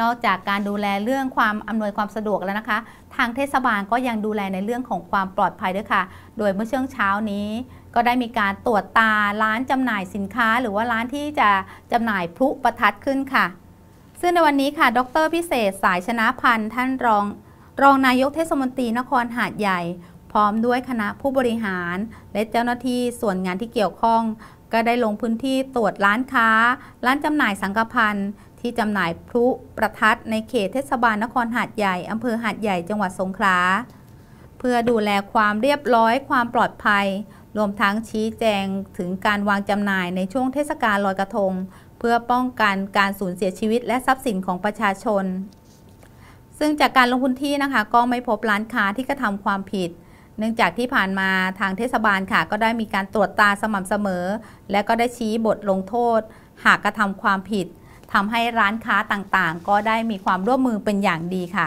นอกจากการดูแลเรื่องความอำนวยความสะดวกแล้วนะคะ ทางเทศบาลก็ยังดูแลในเรื่องของความปลอดภัยด้วยค่ะ โดยเมื่อช่วงเช้านี้ ก็ได้มีการตรวจตาร้านจำหน่ายสินค้า หรือว่าร้านที่จะจำหน่ายพลุประทัดขึ้นค่ะ ซึ่งในวันนี้ค่ะ ดรพิเศษสายชนะพันธ์ท่านรอง รองนายกเทศมนตรีนครหาดใหญ่ พร้อมด้วยคณะผู้บริหาร และเจ้าหน้าที่ส่วนงานที่เกี่ยวข้องก็ได้ลงพื้นที่ตรวจร้านค้า ร้านจำหน่ายสังฆพันธ์ ที่จำหน่ายพลุประทัดในเขตเทศบาลนครหาดใหญ่อำเภอหาดใหญ่จังหวัดสงขลาเพื่อดูแลความเรียบร้อยความปลอดภัย รวมทั้งชี้แจงถึงการวางจำหน่ายในช่วงเทศกาลลอยกระทง เพื่อป้องกันการสูญเสียชีวิตและทรัพย์สินของประชาชน ซึ่งจากการลงพื้นที่นะคะ ก็ไม่พบร้านค้าที่กระทำความผิดเนื่องจากที่ผ่านมาทางเทศบาลค่ะ ก็ได้มีการตรวจตาสม่ำเสมอ และก็ได้ชี้บทลงโทษ หากกระทำความผิด ทำให้ร้านค้าต่างๆ ก็ได้มีความร่วมมือเป็นอย่างดีค่ะ